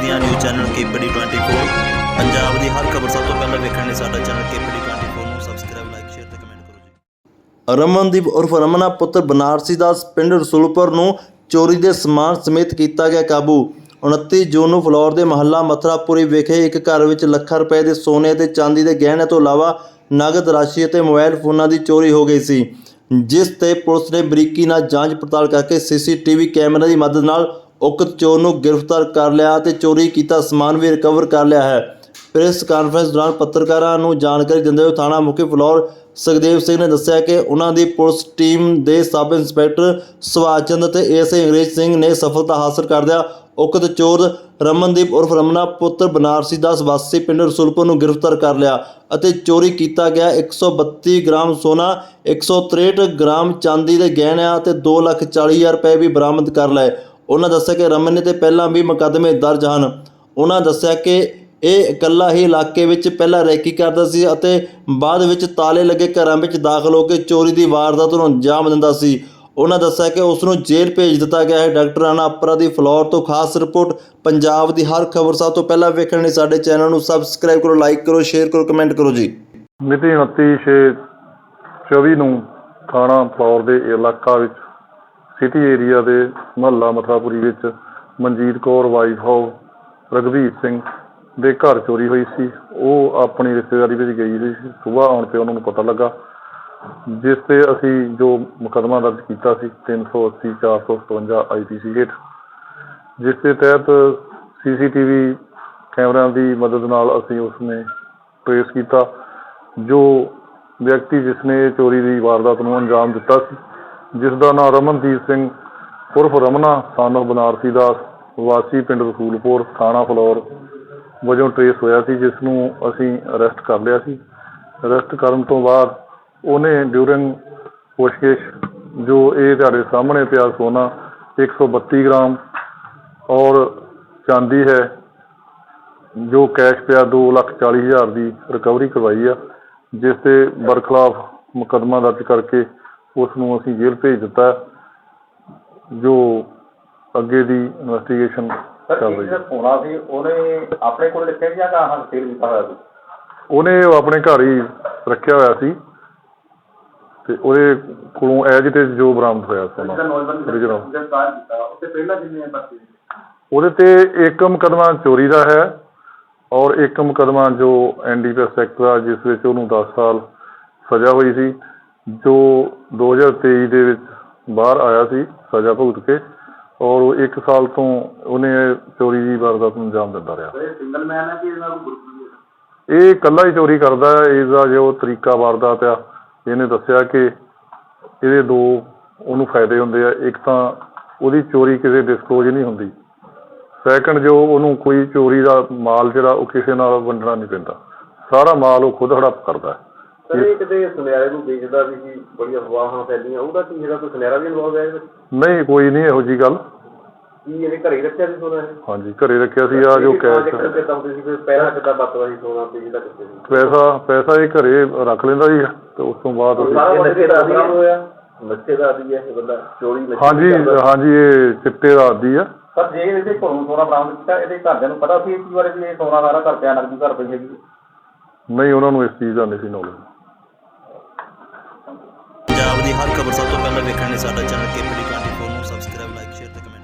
ਪੰਜਾਬ ਦੀਆਂ news channel KPD 24 Punjab ਦੀ ਹਰ ਖਬਰ ਸਭ ਤੋਂ ਪਹਿਲਾਂ ਵੇਖਣ ਲਈ ਸਾਡਾ ਚੈਨਲ ਕੇਪੀਡੀ 24 ਨੂੰ ਸਬਸਕ੍ਰਾਈਬ ਲਾਈਕ ਸ਼ੇਅਰ ਤੇ ਕਮੈਂਟ ਕਰੋ ਜੀ। ਰਮਨਦੀਪ ਉਰਫ ਰਮਨਾ ਪੁੱਤਰ ਬਨਾਰਸੀ ਦਾਸ ਪਿੰਡ ਰਸੂਲਪੁਰ ਨੂੰ ਚੋਰੀ ਦੇ ਸਮਾਨ ਸਮੇਤ ਕੀਤਾ ਗਿਆ ਕਾਬੂ। 29 ਜੂਨ ਨੂੰ ਫਲੋਰ ਦੇ ਮਹੱਲਾ ਮਥਰਾਪੁਰੀ ਵਿਖੇ ਇੱਕ ਘਰ ਵਿੱਚ ਲੱਖਾਂ ਰੁਪਏ ਦੇ ਸੋਨੇ ਅਤੇ ਚਾਂਦੀ ਦੇ ਗਹਿਣੇ ਤੋਂ ਇਲਾਵਾ ਨਗਦ ਰਾਸ਼ੀ ਅਤੇ ਮੋਬਾਈਲ ਫੋਨਾਂ ਦੀ ਚੋਰੀ ਹੋ ਗਈ ਸੀ। ਜਿਸ ਤੇ ਪੁਲਿਸ ਨੇ ਬਰੀਕੀ ਨਾਲ ਜਾਂਚ ਪੜਤਾਲ ਕਰਕੇ ਸੀਸੀਟੀਵੀ ਕੈਮਰੇ ਦੀ ਮਦਦ ਨਾਲ ਉਕਤ ਚੋਰ ਨੂੰ ਗ੍ਰਿਫਤਾਰ ਕਰ ਲਿਆ ਅਤੇ ਚੋਰੀ ਕੀਤਾ ਸਮਾਨ ਵੀ ਰਿਕਵਰ ਕਰ ਲਿਆ ਹੈ। ਪ੍ਰੈਸ ਕਾਨਫਰੰਸ ਦੌਰਾਨ ਪੱਤਰਕਾਰਾਂ ਨੂੰ ਜਾਣਕਾਰੀ ਦਿੰਦੇ ਹੋਏ ਥਾਣਾ ਮੁਖੀ ਫਲੋਰ ਸੁਖਦੇਵ ਸਿੰਘ ਨੇ ਦੱਸਿਆ ਕਿ ਉਹਨਾਂ ਦੀ ਪੁਲਿਸ ਟੀਮ ਦੇ ਸਬ ਇੰਸਪੈਕਟਰ ਸੁਭਾਸ਼ ਚੰਦ ਤੇ ਏਐਸਆਈ ਅੰਗਰੇਜ਼ ਸਿੰਘ ਨੇ ਸਫਲਤਾ ਹਾਸਲ ਕਰਦਿਆਂ ਉਕਤ ਚੋਰ ਰਮਨਦੀਪ ਉਰਫ ਰਮਨਾ ਪੁੱਤਰ ਬਨਾਰਸੀ ਦਾਸ ਵਾਸੀ ਪਿੰਡ ਰਸੂਲਪੁਰ ਨੂੰ ਗ੍ਰਿਫਤਾਰ ਕਰ ਲਿਆ ਅਤੇ ਚੋਰੀ ਕੀਤਾ ਗਿਆ 132 ਗ੍ਰਾਮ ਸੋਨਾ 163 ਗ੍ਰਾਮ ਚਾਂਦੀ ਦੇ ਗਹਿਣਿਆਂ ਅਤੇ 240000 ਰੁਪਏ ਵੀ ਬਰਾਮਦ ਕਰ ਲਏ। ਉਹਨਾਂ ਦੱਸਿਆ ਕਿ ਰਮਨ ਨੇ ਤੇ ਪਹਿਲਾਂ ਵੀ ਮੁਕੱਦਮੇ ਦਰਜ ਹਨ। ਉਹਨਾਂ ਦੱਸਿਆ ਕਿ ਇਹ ਇਕੱਲਾ ਹੀ ਇਲਾਕੇ ਵਿੱਚ ਪਹਿਲਾਂ ਰੈਕੀ ਕਰਦਾ ਸੀ ਅਤੇ ਬਾਅਦ ਵਿੱਚ ਤਾਲੇ ਲੱਗੇ ਘਰਾਂ ਵਿੱਚ ਦਾਖਲ ਹੋ ਕੇ ਚੋਰੀ ਦੀ ਵਾਰਦਾਤ ਨੂੰ ਅੰਜਾਮ ਦਿੰਦਾ ਸੀ। ਉਹਨਾਂ ਦੱਸਿਆ ਕਿ ਉਸ ਨੂੰ ਜੇਲ੍ਹ ਭੇਜ ਦਿੱਤਾ ਗਿਆ ਹੈ। ਡਾਕਟਰ ਰਾਣਾ ਅਪਰਾਧੀ ਫਲੋਰ ਤੋਂ ਖਾਸ ਰਿਪੋਰਟ ਪੰਜਾਬ ਦੀ ਹਰ ਖਬਰ। ਸਭ ਤੋਂ ਪਹਿਲਾਂ ਵੇਖਣ ਲਈ ਸਾਡੇ ਚੈਨਲ ਨੂੰ ਸਬਸਕ੍ਰਾਈਬ ਕਰੋ, ਲਾਈਕ ਕਰੋ, ਸ਼ੇਅਰ ਕਰੋ, ਕਮੈਂਟ ਕਰੋ ਜੀ। ਮਿਤੀ 29/6/24 ਨੂੰ ਥਾਣਾ ਫਲੌਰ ਦੇ ਇਲਾਕਾ ਵਿੱਚ ਸਿਟੀ ਏਰੀਆ ਦੇ ਮਹੱਲਾ ਮਥਰਾਪੁਰੀ ਵਿੱਚ ਮਨਜੀਤ ਕੌਰ ਵਾਈਫ ਆਫ ਰਘਵੀਰ ਸਿੰਘ ਦੇ ਘਰ ਚੋਰੀ ਹੋਈ ਸੀ। ਉਹ ਆਪਣੀ ਰਿਸ਼ਤੇਦਾਰੀ ਵਿੱਚ ਗਈ ਹੋਈ ਸੀ। ਸੁਬਾਹ ਆਉਣ ਤੇ ਉਹਨਾਂ ਨੂੰ ਪਤਾ ਲੱਗਾ, ਜਿਸ ਤੇ ਅਸੀਂ ਜੋ ਮੁਕੱਦਮਾ ਦਰਜ ਕੀਤਾ ਸੀ, ਤਿੰਨ ਸੌ ਅੱਸੀ, ਚਾਰ ਸੌ ਸਤਵੰਜਾ ਆਈ ਪੀ ਸੀ ਹੇਠ, ਜਿਸ ਦੇ ਤਹਿਤ ਸੀ ਸੀ ਟੀ ਵੀ ਕੈਮਰਿਆਂ ਦੀ ਮਦਦ ਨਾਲ ਅਸੀਂ ਉਸ ਨੇ ਟ੍ਰੇਸ ਕੀਤਾ, ਜੋ ਵਿਅਕਤੀ ਜਿਸ ਨੇ ਚੋਰੀ ਦੀ ਵਾਰਦਾਤ ਨੂੰ ਅੰਜਾਮ ਦਿੱਤਾ ਸੀ। ਜਿਸ ਦਾ ਨਾਂ ਰਮਨਦੀਪ ਸਿੰਘ, ਉਰਫ ਰਮਨਾ son ਬਨਾਰਸੀ ਦਾਸ, ਵਾਸੀ ਪਿੰਡ ਰਸੂਲਪੁਰ, ਥਾਣਾ ਫਲੌਰ ਵਜੋਂ ਟਰੇਸ ਹੋਇਆ ਸੀ, ਜਿਸ ਨੂੰ ਅਸੀਂ ਅਰੈਸਟ ਕਰ ਲਿਆ ਸੀ। ਅਰੈਸਟ ਕਰਨ ਤੋਂ ਬਾਅਦ ਉਹਨੇ ਡਿਊਰਿੰਗ ਪੁੱਛਗਿੱਛ, ਜੋ ਇਹ ਤੁਹਾਡੇ ਸਾਹਮਣੇ ਪਿਆ ਸੋਨਾ 132 ਗ੍ਰਾਮ ਔਰ ਚਾਂਦੀ ਹੈ, ਜੋ ਕੈਸ਼ ਪਿਆ ਦੋ ਲੱਖ ਚਾਲੀ ਹਜ਼ਾਰ ਦੀ ਰਿਕਵਰੀ ਕਰਵਾਈ ਆ, ਜਿਸ ਤੇ ਬਰਖਲਾਫ ਮੁਕੱਦਮਾ ਦਰਜ ਕਰਕੇ ਉਸ ਨੂੰ ਅਸੀਂ ਜੇਲ੍ਹ ਭੇਜ ਦਿੱਤਾ। ਜੋ ਅੱਗੇ ਦੀ ਇਨਵੈਸਟੀਗੇਸ਼ਨ ਚੱਲ ਰਹੀ ਹੈ। ਸੀ ਉਹਨੇ ਆਪਣੇ ਕੋਲ ਰੱਖਿਆ ਸੀ ਜਾਂ ਗਾਹਾਂ ਸੇਲ ਕੀਤਾ ਹੋਇਆ ਸੀ? ਉਹਨੇ ਉਹ ਆਪਣੇ ਘਰ ਹੀ ਰੱਖਿਆ ਹੋਇਆ ਸੀ ਤੇ ਉਹਦੇ ਕੋਲੋਂ ਐਜ ਤੇ ਜੋ ਬਰਾਮਦ ਹੋਇਆ ਸੋਨਾ ਉਹਦੇ। ਤੇ ਇੱਕ ਮੁਕੱਦਮਾ ਚੋਰੀ ਦਾ ਹੈ ਔਰ ਇੱਕ ਮੁਕੱਦਮਾ ਜੋ ਐਨਡੀਪੀਐਸ ਐਕਟ ਦਾ ਜਿਸ ਵਿੱਚ ਉਹਨੂੰ 10 ਸਾਲ ਸਜ਼ਾ ਹੋਈ ਸੀ। ਜੋ 2023 ਦੇ ਵਿੱਚ ਬਾਹਰ ਆਇਆ ਸੀ ਸਜ਼ਾ ਭੁਗਤ ਕੇ ਔਰ ਉਹ 1 ਸਾਲ ਤੋਂ ਉਹਨੇ ਚੋਰੀ ਦੀ ਵਾਰਦਾਤ ਨੂੰ ਅੰਜਾਮ ਦਿੰਦਾ ਰਿਹਾ। ਇਹ ਸਿੰਗਲ ਮੈਨ ਹੈ ਕਿ ਇਹਨਾਂ ਨੂੰ ਗਰੁੱਪ ਵੀ ਹੈ? ਇਹ ਇਕੱਲਾ ਹੀ ਚੋਰੀ ਕਰਦਾ ਹੈ। ਇਹਦਾ ਜੋ ਤਰੀਕਾ ਵਾਰਦਾਤ ਆ ਇਹਨੇ ਦੱਸਿਆ ਕਿ ਇਹਦੇ ਦੋ ਉਹਨੂੰ ਫਾਇਦੇ ਹੁੰਦੇ ਆ। ਇੱਕ ਤਾਂ ਉਹਦੀ ਚੋਰੀ ਕਿਸੇ ਡਿਸਕਲੋਜ਼ ਨਹੀਂ ਹੁੰਦੀ। ਸੈਕੰਡ ਜੋ ਉਹਨੂੰ ਕੋਈ ਚੋਰੀ ਦਾ ਮਾਲ ਜਿਹੜਾ ਉਹ ਕਿਸੇ ਨਾਲ ਵੰਡਣਾ ਨਹੀਂ ਪੈਂਦਾ। ਸਾਰਾ ਮਾਲ ਉਹ ਖੁਦ ਹੜਪ ਕਰਦਾ ਹੈ। ਸਰ ਇਹ ਕਿਤੇ ਸੁਨਿਆਰੇ ਨੂੰ ਵੇਚਦਾ ਵੀ ਸੀ ਬੜੀਆਂ ਅਫਵਾਹਾਂ ਫੈਲੀਆਂ ਉਹਦਾ ਕੀ ਜਿਹੜਾ ਕੋਈ ਸੁਨਿਆਰਾ ਵੀ ਇਨਵੋਲਵ ਹੈ ਇਹਦੇ ਵਿੱਚ? ਨਹੀਂ ਕੋਈ ਨਹੀਂ ਇਹੋ ਜੀ ਗੱਲ। ਕੀ ਇਹਨੇ ਘਰੇ ਰੱਖਿਆ ਸੀ ਸੋਨਾ ਇਹ? ਹਾਂਜੀ ਘਰੇ ਰੱਖਿਆ ਸੀ ਆ ਜੋ ਕੈਸ਼ ਕਿੱਦਾਂ ਹੁੰਦੀ ਸੀ ਫਿਰ ਪਹਿਲਾਂ ਕਿੱਦਾਂ ਵਰਤਦਾ ਸੀ ਸੋਨਾ ਤੇ ਜਿਹਦਾ ਕਿੱਥੇ ਸੀ? ਪੈਸਾ ਪੈਸਾ ਇਹ ਘਰੇ ਰੱਖ ਲੈਂਦਾ ਜੀ ਤੇ ਉਸ ਤੋਂ ਬਾਅਦ ਅਸੀਂ- ਸਾਰਾ ਨਸ਼ੇ ਦਾ ਆਦੀ ਹੋਇਆ? ਨਸ਼ੇ ਦਾ ਆਦੀ ਹੈ ਇਹ ਬੰਦਾ ਚੋਰੀ ਨਸ਼ੇ ਹਾਂਜੀ ਹਾਂਜੀ ਇਹ ਚਿੱਟੇ ਦਾ ਆਦੀ ਆ। ਸਰ ਜੇ ਇਹਦੇ ਘਰੋਂ ਸੋਨਾ ਬਰਾਮਦ ਕੀਤਾ ਇਹਦੇ ਘਰਦਿਆਂ ਨੂੰ ਪਤਾ ਸੀ ਇਸ ਬਾਰੇ ਵੀ ਇਹ ਸੋਨਾ ਸਾਰਾ ਘਰ ਪਿਆ ਨਕਦੀ ਘਰ ਪਈ ਹੈਗੀ ਨਹੀਂ ਉਹਨਾਂ ਨੂੰ ਇਸ ਚੀਜ਼ ਦਾ ਨਹੀਂ ਸੀ ਨੌਲੇਜ ਪੰਜਾਬ ਦੀ ਹਰ ਖਬਰ ਸਭ ਤੋਂ ਪਹਿਲਾਂ ਵੇਖਣ ਲਈ ਸਾਡਾ ਚੈਨਲ ਕੇਪੀ 24 ਨੂੰ ਸਬਸਕ੍ਰਾਈਬ ਲਾਈਕ ਸ਼ੇਅਰ ਤੇ ਕਮੈਂਟ